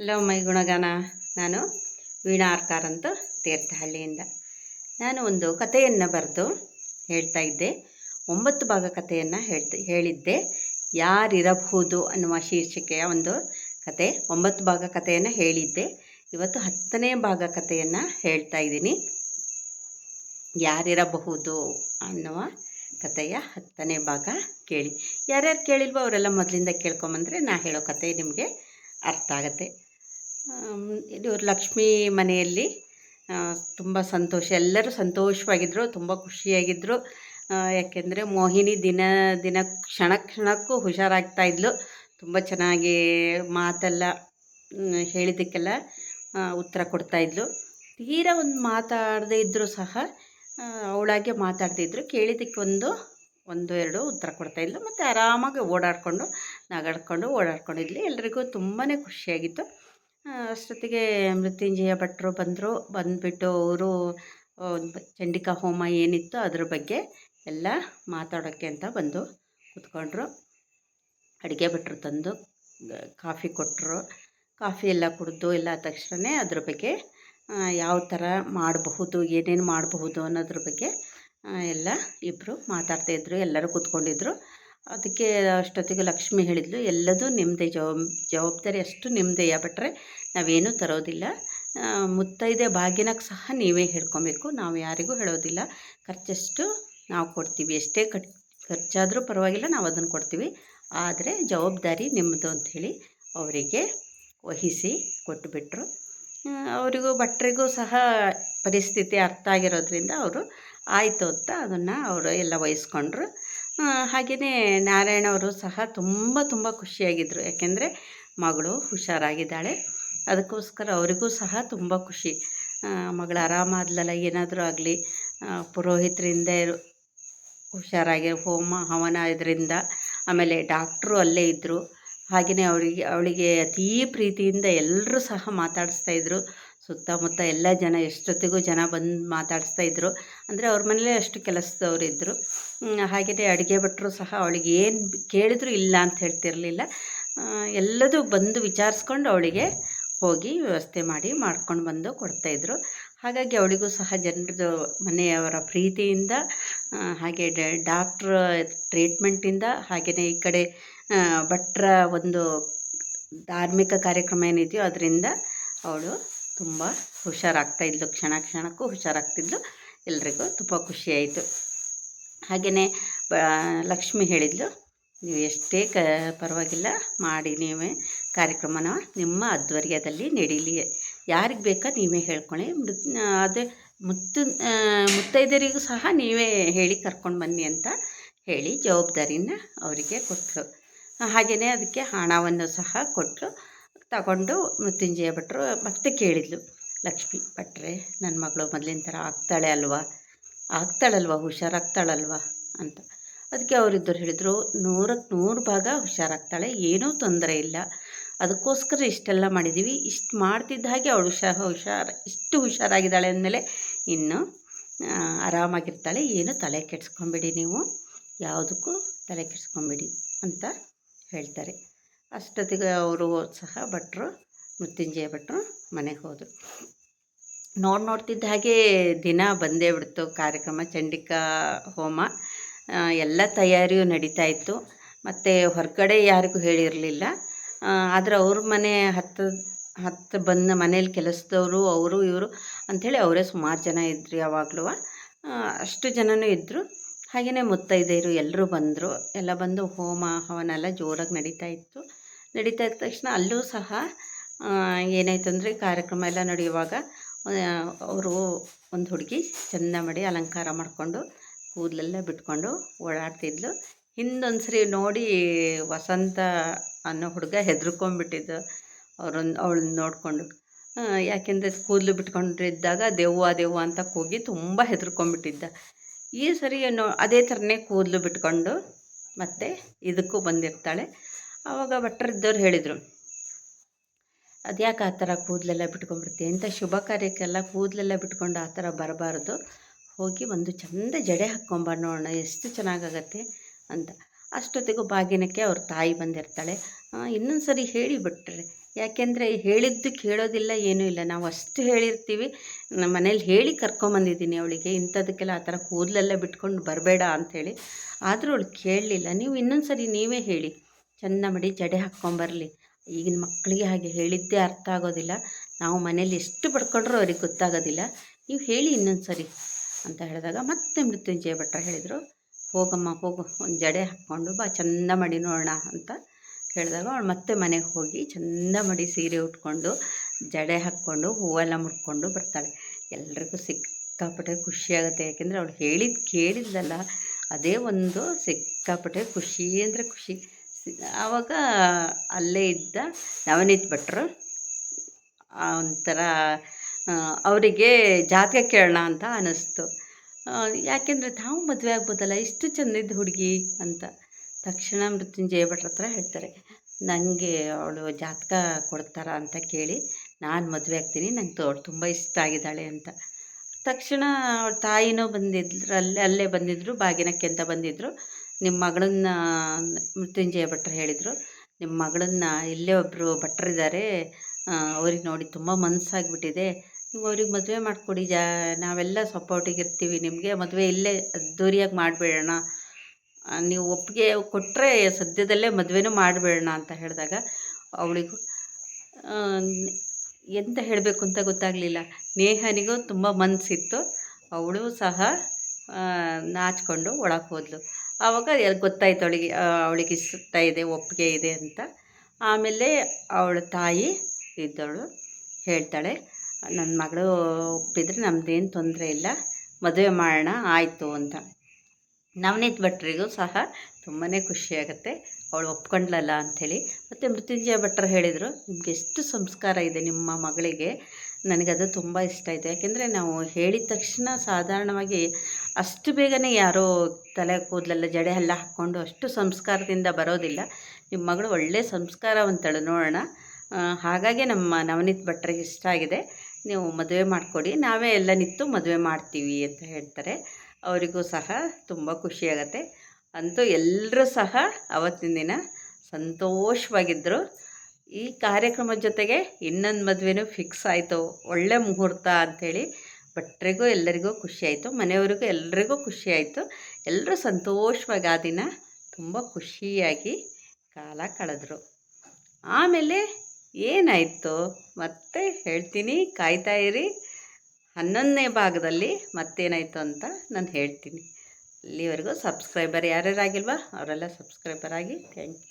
Hello my ಗುಣಗಾನ ನಾನು ವೀಣಾ ಆರ್ಕಾರ್ ಅಂತ ತೀರ್ಥಹಳ್ಳಿಯಿಂದ. ನಾನು ಒಂದು ಕಥೆಯನ್ನು ಬರೆದು ಹೇಳ್ತಾ ಇದ್ದೆ. ಒಂಬತ್ತು ಭಾಗ ಕಥೆಯನ್ನು ಹೇಳ್ತ, ಹೇಳಿದ್ದೆ. ಯಾರಿರಬಹುದು ಅನ್ನುವ ಶೀರ್ಷಿಕೆಯ ಒಂದು ಕತೆ ಒಂಬತ್ತು ಭಾಗ ಕಥೆಯನ್ನು ಹೇಳಿದ್ದೆ. ಇವತ್ತು ಹತ್ತನೇ ಭಾಗ ಕಥೆಯನ್ನು ಹೇಳ್ತಾ ಇದ್ದೀನಿ. ಯಾರಿರಬಹುದು ಅನ್ನುವ ಕಥೆಯ ಹತ್ತನೇ ಭಾಗ ಕೇಳಿ. ಯಾರ್ಯಾರು ಕೇಳಿಲ್ವೋ ಅವರೆಲ್ಲ ಮೊದಲಿಂದ ಕೇಳ್ಕೊಂಬಂದರೆ ನಾ ಹೇಳೋ ಕತೆ ನಿಮಗೆ ಅರ್ಥ ಆಗುತ್ತೆ. ಇದು ಲಕ್ಷ್ಮೀ ಮನೆಯಲ್ಲಿ ತುಂಬ ಸಂತೋಷ. ಎಲ್ಲರೂ ಸಂತೋಷವಾಗಿದ್ದರು ತುಂಬ ಖುಷಿಯಾಗಿದ್ದರು ಯಾಕೆಂದರೆ ಮೋಹಿನಿ ದಿನ ದಿನ ಕ್ಷಣ ಕ್ಷಣಕ್ಕೂ ಹುಷಾರಾಗ್ತಾ ಇದ್ಲು. ತುಂಬ ಚೆನ್ನಾಗಿ ಮಾತೆಲ್ಲ ಹೇಳಿದ್ದಕ್ಕೆಲ್ಲ ಉತ್ತರ ಕೊಡ್ತಾ ಇದ್ಲು. ತೀರಾ ಒಂದು ಮಾತಾಡದೇ ಇದ್ದರೂ ಸಹ ಅವಳಾಗೆ ಮಾತಾಡ್ತಿದ್ರು ಕೇಳಿದ್ದಕ್ಕೆ ಒಂದು ಒಂದು, ಎರಡು ಉತ್ತರ ಕೊಡ್ತಾ ಇದ್ಲು. ಮತ್ತು ಆರಾಮಾಗಿ ಓಡಾಡಿಕೊಂಡು, ನಗಾಡ್ಕೊಂಡು, ಓಡಾಡ್ಕೊಂಡಿದ್ಲು. ಎಲ್ರಿಗೂ ತುಂಬಾ ಖುಷಿಯಾಗಿತ್ತು. ಅಷ್ಟೊತ್ತಿಗೆ ಮೃತ್ಯುಂಜಯ ಭಟ್ರು ಬಂದರು. ಬಂದುಬಿಟ್ಟು ಅವರು ಚಂಡಿಕಾ ಹೋಮ ಏನಿತ್ತು ಅದ್ರ ಬಗ್ಗೆ ಎಲ್ಲ ಮಾತಾಡೋಕ್ಕೆ ಅಂತ ಬಂದು ಕೂತ್ಕೊಂಡ್ರು. ಅಡುಗೆ ಭಟ್ರು ತಂದು ಕಾಫಿ ಕೊಟ್ಟರು ಕಾಫಿ ಎಲ್ಲ ಕುಡಿದು ಎಲ್ಲ ತಕ್ಷಣವೇ ತಕ್ಷಣ ಅದ್ರ ಬಗ್ಗೆ ಯಾವ ಥರ ಮಾಡಬಹುದು, ಏನೇನು ಮಾಡಬಹುದು ಅನ್ನೋದ್ರ ಬಗ್ಗೆ ಎಲ್ಲ ಇಬ್ಬರು ಮಾತಾಡ್ತಾಯಿದ್ರು ಎಲ್ಲರೂ ಕೂತ್ಕೊಂಡಿದ್ರು. ಅದಕ್ಕೆ ಅಷ್ಟೊತ್ತಿಗೆ ಲಕ್ಷ್ಮಿ ಹೇಳಿದ್ಲು, ಎಲ್ಲದೂ ನಿಮ್ಮದೇ ಜವಾಬ್, ಜವಾಬ್ದಾರಿ ಅಷ್ಟು ನಿಮ್ಮದೇ ಭಟ್ರೆ? ನಾವೇನೂ ತರೋದಿಲ್ಲ. ಮುತ್ತೈದೆ ಬಾಗಿನಕ್ಕೆ ಸಹ ನೀವೇ ಹೇಳ್ಕೊಬೇಕು, ನಾವು ಯಾರಿಗೂ ಹೇಳೋದಿಲ್ಲ. ಖರ್ಚಷ್ಟು ನಾವು ಕೊಡ್ತೀವಿ. ಎಷ್ಟೇ ಕಟ್ ಖರ್ಚಾದರೂ ಪರವಾಗಿಲ್ಲ, ನಾವು ಅದನ್ನು ಕೊಡ್ತೀವಿ. ಆದರೆ ಜವಾಬ್ದಾರಿ ನಿಮ್ಮದು ಅಂಥೇಳಿ ಅವರಿಗೆ ವಹಿಸಿ ಕೊಟ್ಟುಬಿಟ್ರು ಅವರಿಗೂ ಭಟ್ರಿಗೂ ಸಹ ಪರಿಸ್ಥಿತಿ ಅರ್ಥ ಆಗಿರೋದ್ರಿಂದ ಅವರು ಆಯಿತು ಅಂತ ಅದನ್ನು ಅವರು ಎಲ್ಲ ವಹಿಸ್ಕೊಂಡ್ರು. ಹಾಗೆಯೇ ನಾರಾಯಣ ಅವರು ಸಹ ತುಂಬ ತುಂಬ ಖುಷಿಯಾಗಿದ್ದರು ಯಾಕೆಂದರೆ ಮಗಳು ಹುಷಾರಾಗಿದ್ದಾಳೆ. ಅದಕ್ಕೋಸ್ಕರ ಅವರಿಗೂ ಸಹ ತುಂಬ ಖುಷಿ. ಮಗಳು ಆರಾಮಾದ್ಲಲ್ಲ, ಏನಾದರೂ ಆಗಲಿ ಪುರೋಹಿತರಿಂದ ಹುಷಾರಾಗಿ ಹೋಮ, ಹವನ ಇದರಿಂದ, ಆಮೇಲೆ ಡಾಕ್ಟ್ರು ಅಲ್ಲೇ ಇದ್ದರು ಹಾಗೆಯೇ ಅವರಿಗೆ, ಅವಳಿಗೆ ಅತೀ ಪ್ರೀತಿಯಿಂದ ಎಲ್ಲರೂ ಸಹ ಮಾತಾಡಿಸ್ತಾ ಇದ್ರು. ಸುತ್ತಮುತ್ತ ಎಲ್ಲ ಜನ ಎಷ್ಟೊತ್ತಿಗೂ ಜನ ಬಂದು ಮಾತಾಡಿಸ್ತಾ ಇದ್ರು. ಅಂದರೆ ಅವ್ರ ಮನೇಲೇ ಅಷ್ಟು ಕೆಲಸದವ್ರು ಇದ್ದರು ಹಾಗೆಯೇ ಅಡುಗೆ ಭಟ್ರು ಸಹ ಅವಳಿಗೆ ಏನು ಕೇಳಿದ್ರು ಇಲ್ಲ ಅಂತ ಹೇಳ್ತಿರಲಿಲ್ಲ. ಎಲ್ಲದೂ ಬಂದು ವಿಚಾರಿಸ್ಕೊಂಡು ಅವಳಿಗೆ ಹೋಗಿ ವ್ಯವಸ್ಥೆ ಮಾಡಿ ಮಾಡ್ಕೊಂಡು ಬಂದು ಕೊಡ್ತಾಯಿದ್ರು ಹಾಗಾಗಿ ಅವಳಿಗೂ ಸಹ ಜನರದು ಮನೆಯವರ ಪ್ರೀತಿಯಿಂದ ಹಾಗೆ ಡಾಕ್ಟ್ರ್ ಟ್ರೀಟ್ಮೆಂಟಿಂದ ಹಾಗೆಯೇ ಈ ಕಡೆ ಭಟ್ರ ಒಂದು ಧಾರ್ಮಿಕ ಕಾರ್ಯಕ್ರಮ ಏನಿದೆಯೋ ಅದರಿಂದ ಅವಳು ತುಂಬ ಹುಷಾರಾಗ್ತಾ ಇದ್ಲು. ಕ್ಷಣ ಕ್ಷಣಕ್ಕೂ ಹುಷಾರಾಗ್ತಿದ್ಲು. ಎಲ್ರಿಗೂ ತುಂಬ ಖುಷಿಯಾಯಿತು ಹಾಗೆಯೇ ಬ ಲಕ್ಷ್ಮಿ ಹೇಳಿದ್ಲು ನೀವು ಎಷ್ಟೇ ಕ ಪರವಾಗಿಲ್ಲ ಮಾಡಿ ನೀವೇ ಕಾರ್ಯಕ್ರಮನ ನಿಮ್ಮ ಅಧ್ವರ್ಯದಲ್ಲಿ ನಡೀಲಿ. ಯಾರಿಗೆ ಬೇಕಾ ನೀವೇ ಹೇಳ್ಕೊಳ್ಳಿ. ಮೃತ್ ಅದೇ ಮುತ್ತು ಆ, ಮುತ್ತೈದೆಯರಿಗೂ ಸಹ ನೀವೇ ಹೇಳಿ ಕರ್ಕೊಂಡು ಬನ್ನಿ ಅಂತ ಹೇಳಿ ಜವಾಬ್ದಾರಿನ ಅವರಿಗೆ ಕೊಟ್ಟರು ಹಾಗೆಯೇ ಅದಕ್ಕೆ ಹಣವನ್ನು ಸಹ ಕೊಟ್ಟರು. ತಗೊಂಡು ಮೃತ್ಯುಂಜಯ ಭಟ್ರು ಮತ್ತೆ ಕೇಳಿದ್ಲು, ಲಕ್ಷ್ಮಿ ಭಟ್ರೆ ನನ್ನ ಮಗಳು ಮೊದಲಿನ ಥರ ಆಗ್ತಾಳೆ ಅಲ್ವಾ? ಆಗ್ತಾಳಲ್ವಾ? ಹುಷಾರಾಗ್ತಾಳಲ್ವಾ? ಅಂತ. ಅದಕ್ಕೆ ಅವರಿದ್ದರು ಹೇಳಿದರು ನೂರಕ್ಕೆ ನೂರು ಭಾಗ ಹುಷಾರಾಗ್ತಾಳೆ, ಏನೂ ತೊಂದರೆ ಇಲ್ಲ. ಅದಕ್ಕೋಸ್ಕರ ಇಷ್ಟೆಲ್ಲ ಮಾಡಿದ್ದೀವಿ ಇಷ್ಟು ಮಾಡ್ತಿದ್ದ ಹಾಗೆ ಅವಳು ಹುಷಾರ್ ಹುಷಾರು, ಇಷ್ಟು ಹುಷಾರಾಗಿದ್ದಾಳೆ ಅಂದಮೇಲೆ ಇನ್ನು ಆರಾಮಾಗಿರ್ತಾಳೆ. ಏನು ತಲೆ ಕೆಡಿಸ್ಕೊಂಬಿಡಿ ನೀವು. ಯಾವುದಕ್ಕೂ ತಲೆ ಕೆಡಿಸ್ಕೊಂಬಿಡಿ ಅಂತ ಹೇಳ್ತಾರೆ. ಅಷ್ಟೊತ್ತಿಗೆ ಅವರು ಸಹ ಭಟ್ರು, ಮೃತ್ಯುಂಜಯ ಭಟ್ರು ಮನೆಗೆ ಹೋದರು. ನೋಡಿ ನೋಡ್ತಿದ್ದ ಹಾಗೆ ದಿನ ಬಂದೇ ಬಿಡ್ತು. ಕಾರ್ಯಕ್ರಮ, ಚಂಡಿಕಾ ಹೋಮ ಎಲ್ಲ ತಯಾರಿಯೂ ನಡೀತಾ ಇತ್ತು. ಮತ್ತು ಹೊರಗಡೆ ಯಾರಿಗೂ ಹೇಳಿರಲಿಲ್ಲ. ಆದರೆ ಅವ್ರ ಮನೆ ಹತ್ತು ಹತ್ತು ಬಂದ ಮನೇಲಿ ಕೆಲಸದವರು, ಅವರು, ಇವರು ಅಂಥೇಳಿ ಅವರೇ ಸುಮಾರು ಜನ ಇದ್ದರು ಯಾವಾಗಲೂ ಅಷ್ಟು ಜನನೂ ಇದ್ದರು ಹಾಗೆಯೇ ಮುತ್ತೈದೆಯರು ಎಲ್ಲರೂ ಬಂದರು. ಎಲ್ಲ ಬಂದು ಹೋಮ, ಹವನ ಎಲ್ಲ ಜೋರಾಗಿ ನಡೀತಾ ಇತ್ತು. ನಡೀತಾ ಇದ್ದ ತಕ್ಷಣ ಅಲ್ಲೂ ಸಹ ಏನಾಯ್ತು ಅಂದರೆ ಕಾರ್ಯಕ್ರಮ ಎಲ್ಲ ನಡೆಯುವಾಗ ಅವರು ಒಂದು ಹುಡುಗಿ ಚೆಂದ ಮಾಡಿ ಅಲಂಕಾರ ಮಾಡಿಕೊಂಡು ಕೂದಲೆಲ್ಲ ಬಿಟ್ಕೊಂಡು ಓಡಾಡ್ತಿದ್ಲು. ಹಿಂದೊಂದು ಸರಿ ನೋಡಿ ವಸಂತ ಅನ್ನೋ ಹುಡುಗ ಹೆದರ್ಕೊಂಡ್ಬಿಟ್ಟಿದ್ದು ಅವ್ರನ್ನ ಅವಳನ್ನ ನೋಡಿಕೊಂಡು. ಯಾಕೆಂದರೆ ಕೂದಲು ಬಿಟ್ಕೊಂಡಿದ್ದಾಗ ದೆವ್ವ ದೆವ್ವ ಅಂತ ಕೂಗಿ ತುಂಬ ಹೆದರ್ಕೊಂಡ್ಬಿಟ್ಟಿದ್ದ. ಈ ಸರಿ ನೋ ಅದೇ ಥರನೇ ಕೂದಲು ಬಿಟ್ಕೊಂಡು ಮತ್ತೆ ಇದಕ್ಕೂ ಬಂದಿರ್ತಾಳೆ. ಆವಾಗ ಭಟ್ರಿದ್ದವ್ರು ಹೇಳಿದರು, ಅದ್ಯಾಕೆ ಆ ಥರ ಕೂದಲೆಲ್ಲ ಬಿಟ್ಕೊಂಡ್ಬಿಡ್ತೀವಿ ಇಂಥ ಶುಭ ಕಾರ್ಯಕ್ಕೆಲ್ಲ ಕೂದಲೆಲ್ಲ ಬಿಟ್ಕೊಂಡು ಆ ಥರ ಬರಬಾರ್ದು. ಹೋಗಿ ಒಂದು ಚಂದ ಜಡೆ ಹಾಕ್ಕೊಂಬ ನೋಡೋಣ, ಎಷ್ಟು ಚೆನ್ನಾಗಾಗತ್ತೆ ಅಂತ. ಅಷ್ಟೊತ್ತಿಗೂ ಬಾಗಿನಕ್ಕೆ ಅವ್ರ ತಾಯಿ ಬಂದಿರ್ತಾಳೆ. ಇನ್ನೊಂದು ಸರಿ ಹೇಳಿ ಬಿಟ್ರೆ ಯಾಕೆಂದರೆ ಹೇಳಿದ್ದು ಕೇಳೋದಿಲ್ಲ, ಏನೂ ಇಲ್ಲ. ನಾವು ಅಷ್ಟು ಹೇಳಿರ್ತೀವಿ. ನಮ್ಮ ಮನೇಲಿ ಹೇಳಿ ಕರ್ಕೊಂಬಂದಿದ್ದೀನಿ ಅವಳಿಗೆ. ಇಂಥದಕ್ಕೆಲ್ಲ ಆ ಥರ ಕೂದಲೆಲ್ಲ ಬಿಟ್ಕೊಂಡು ಬರಬೇಡ ಅಂಥೇಳಿ. ಆದರೂ ಅವಳು ಕೇಳಲಿಲ್ಲ. ನೀವು ಇನ್ನೊಂದು ಸರಿ ನೀವೇ ಹೇಳಿ. ಚೆಂದ ಮಾಡಿ ಜಡೆ ಹಾಕ್ಕೊಂಬರಲಿ. ಈಗಿನ ಮಕ್ಕಳಿಗೆ ಹಾಗೆ ಹೇಳಿದ್ದೇ ಅರ್ಥ ಆಗೋದಿಲ್ಲ. ನಾವು ಮನೇಲಿ ಎಷ್ಟು ಪಡ್ಕೊಂಡ್ರೂ ಅವ್ರಿಗೆ ಗೊತ್ತಾಗೋದಿಲ್ಲ. ನೀವು ಹೇಳಿ ಇನ್ನೊಂದು ಸರಿ ಅಂತ ಹೇಳಿದಾಗ ಮತ್ತೆ ಮೃತ್ಯುಂಜಯ ಭಟ್ರ ಹೇಳಿದರು, ಹೋಗಮ್ಮ, ಹೋಗು. ಒಂದು ಜಡೆ ಹಾಕ್ಕೊಂಡು ಬಾ, ಚೆಂದ ಮಾಡಿ ನೋಡೋಣ ಅಂತ. ಹೇಳಿದಾಗ ಅವಳು ಮತ್ತೆ ಮನೆಗೆ ಹೋಗಿ ಚಂದ ಮಾಡಿ ಸೀರೆ ಉಟ್ಕೊಂಡು, ಜಡೆ ಹಾಕ್ಕೊಂಡು, ಹೂವೆಲ್ಲ ಮುಟ್ಕೊಂಡು ಬರ್ತಾಳೆ. ಎಲ್ರಿಗೂ ಸಿಕ್ಕಾಪಟ್ಟೆ ಖುಷಿಯಾಗುತ್ತೆ ಯಾಕೆಂದರೆ ಅವಳು ಹೇಳಿದ ಕೇಳಿದ್ದಲ್ಲ ಅದೇ ಒಂದು ಸಿಕ್ಕಾಪಟ್ಟೆ ಖುಷಿ ಅಂದರೆ ಖುಷಿ. ಆವಾಗ ಅಲ್ಲೇ ಇದ್ದ ನವನೀತ್ ಭಟ್ರು ಒಂಥರ ಅವರಿಗೆ ಜಾತಕ ಕೇಳೋಣ ಅಂತ ಅನ್ನಿಸ್ತು ಯಾಕೆಂದರೆ ತಾವು ಮದುವೆ ಆಗ್ಬೋದಲ್ಲ, ಇಷ್ಟು ಚೆಂದಿದ್ದ ಹುಡುಗಿ ಅಂತ. ತಕ್ಷಣ ಮೃತ್ಯುಂಜಯ ಭಟ್ರ ಹತ್ರ ಹೇಳ್ತಾರೆ ನನಗೆ ಅವಳು ಜಾತಕ ಕೊಡ್ತಾರ ಅಂತ ಕೇಳಿ ನಾನು ಮದುವೆ ಆಗ್ತೀನಿ, ನಂಗೆ ತೋ ತುಂಬ ಇಷ್ಟ ಆಗಿದ್ದಾಳೆ ಅಂತ. ತಕ್ಷಣ ಅವ್ಳ ತಾಯಿನೂ ಬಂದಿದ್ರು, ಅಲ್ಲೇ ಅಲ್ಲೇ ಬಂದಿದ್ದರು ಬಾಗಿನಕ್ಕೆ ಅಂತ ಬಂದಿದ್ದರು ನಿಮ್ಮ ಮಗಳನ್ನ ಮೃತ್ಯುಂಜಯ ಭಟ್ರು ಹೇಳಿದರು. ನಿಮ್ಮ ಮಗಳನ್ನ ಇಲ್ಲೇ ಒಬ್ಬರು ಭಟ್ರಿದ್ದಾರೆ ಅವ್ರಿಗೆ ನೋಡಿ ತುಂಬ ಮನಸ್ಸಾಗ್ಬಿಟ್ಟಿದೆ ನೀವು ಅವ್ರಿಗೆ ಮದುವೆ ಮಾಡಿಕೊಡಿ ಜಾ, ನಾವೆಲ್ಲ ಸಪೋರ್ಟಿಗೆ ಇರ್ತೀವಿ, ನಿಮಗೆ ಮದುವೆ ಇಲ್ಲೇ ಅದ್ದೂರಿಯಾಗಿ ಮಾಡಿಬಿಡೋಣ. ನೀವು ಒಪ್ಪಿಗೆ ಕೊಟ್ಟರೆ ಸದ್ಯದಲ್ಲೇ ಮದುವೆನೂ ಮಾಡಬೇಡಣ ಅಂತ ಹೇಳಿದಾಗ ಅವಳಿಗೂ ಎಂತ ಹೇಳಬೇಕು ಅಂತ ಗೊತ್ತಾಗಲಿಲ್ಲ. ನೇಹನಿಗೂ ತುಂಬ ಮನಸ್ಸಿತ್ತು ಅವಳು ಸಹ ನಾಚಿಕೊಂಡು ಒಳಗೆ ಹೋದ್ಲು. ಆವಾಗ ಗೊತ್ತಾಯ್ತು ಅವಳಿಗೆ ಅವಳಿಗೆ ಇಷ್ಟ ಇದೆ, ಒಪ್ಪಿಗೆ ಇದೆ ಅಂತ. ಆಮೇಲೆ ಅವಳ ತಾಯಿ ಇದ್ದವಳು ಹೇಳ್ತಾಳೆ, ನನ್ನ ಮಗಳು ಒಪ್ಪಿದರೆ ನಮ್ಮದೇನು ತೊಂದರೆ ಇಲ್ಲ, ಮದುವೆ ಮಾಡೋಣ, ಆಯಿತು ಅಂತ. ನವನೀತ್ ಭಟ್ರಿಗೂ ಸಹ ತುಂಬಾ ಖುಷಿಯಾಗುತ್ತೆ. ಅವಳು ಒಪ್ಕೊಂಡ್ಲಲ್ಲ ಅಂಥೇಳಿ. ಮತ್ತು ಮೃತ್ಯುಂಜಯ ಭಟ್ರು ಹೇಳಿದರು, ನಿಮ್ಗೆ ಎಷ್ಟು ಸಂಸ್ಕಾರ ಇದೆ ನಿಮ್ಮ ಮಗಳಿಗೆ? ನನಗದು ತುಂಬ ಇಷ್ಟ ಆಯಿತು. ಯಾಕೆಂದರೆ ನಾವು ಹೇಳಿದ ತಕ್ಷಣ ಸಾಧಾರಣವಾಗಿ ಅಷ್ಟು ಬೇಗನೆ ಯಾರೋ ತಲೆ ಕೂದಲೆಲ್ಲ ಜಡೆ ಎಲ್ಲ ಹಾಕ್ಕೊಂಡು ಅಷ್ಟು ಸಂಸ್ಕಾರದಿಂದ ಬರೋದಿಲ್ಲ. ನಿಮ್ಮ ಮಗಳು ಒಳ್ಳೆಯ ಸಂಸ್ಕಾರವಂತಳು, ನೋಡೋಣ. ಹಾಗಾಗಿ ನಮ್ಮ ನವನೀತ್ ಭಟ್ರಿಗೆ ಇಷ್ಟ ಆಗಿದೆ. ನೀವು ಮದುವೆ ಮಾಡಿಕೊಡಿ. ನಾವೇ ಎಲ್ಲ ನಿಂತು ಮದುವೆ ಮಾಡ್ತೀವಿ ಅಂತ ಹೇಳ್ತಾರೆ. ಅವರಿಗೂ ಸಹ ತುಂಬ ಖುಷಿಯಾಗತ್ತೆ. ಅಂತೂ ಎಲ್ಲರೂ ಸಹ ಅವತ್ತಿನ ದಿನ ಸಂತೋಷವಾಗಿದ್ದರು ಈ ಕಾರ್ಯಕ್ರಮದ ಜೊತೆಗೆ ಇನ್ನೊಂದು ಮದುವೆನೂ ಫಿಕ್ಸ್ ಆಯಿತು. ಒಳ್ಳೆ ಮುಹೂರ್ತ ಅಂಥೇಳಿ ಭಟ್ರಿಗೂ ಎಲ್ಲರಿಗೂ ಖುಷಿಯಾಯಿತು ಮನೆಯವರಿಗೂ ಎಲ್ರಿಗೂ ಖುಷಿಯಾಯಿತು ಎಲ್ಲರೂ ಸಂತೋಷವಾಗಿ ಆ ದಿನ ತುಂಬ ಖುಷಿಯಾಗಿ ಕಾಲ ಕಳೆದ್ರು. ಆಮೇಲೆ ಏನಾಯಿತು? ಮತ್ತೆ ಹೇಳ್ತೀನಿ. ಕಾಯ್ತಾ ಇರಿ. ಹನ್ನೊಂದನೇ ಭಾಗದಲ್ಲಿ ಮತ್ತೇನಾಯಿತು ಅಂತ ನಾನು ಹೇಳ್ತೀನಿ. ಅಲ್ಲಿವರೆಗೂ ಸಬ್ಸ್ಕ್ರೈಬರ್ ಯಾರ್ಯಾರು ಆಗಿಲ್ವಾ ಅವರೆಲ್ಲ ಸಬ್ಸ್ಕ್ರೈಬರ್ ಆಗಿ ಥ್ಯಾಂಕ್ ಯು.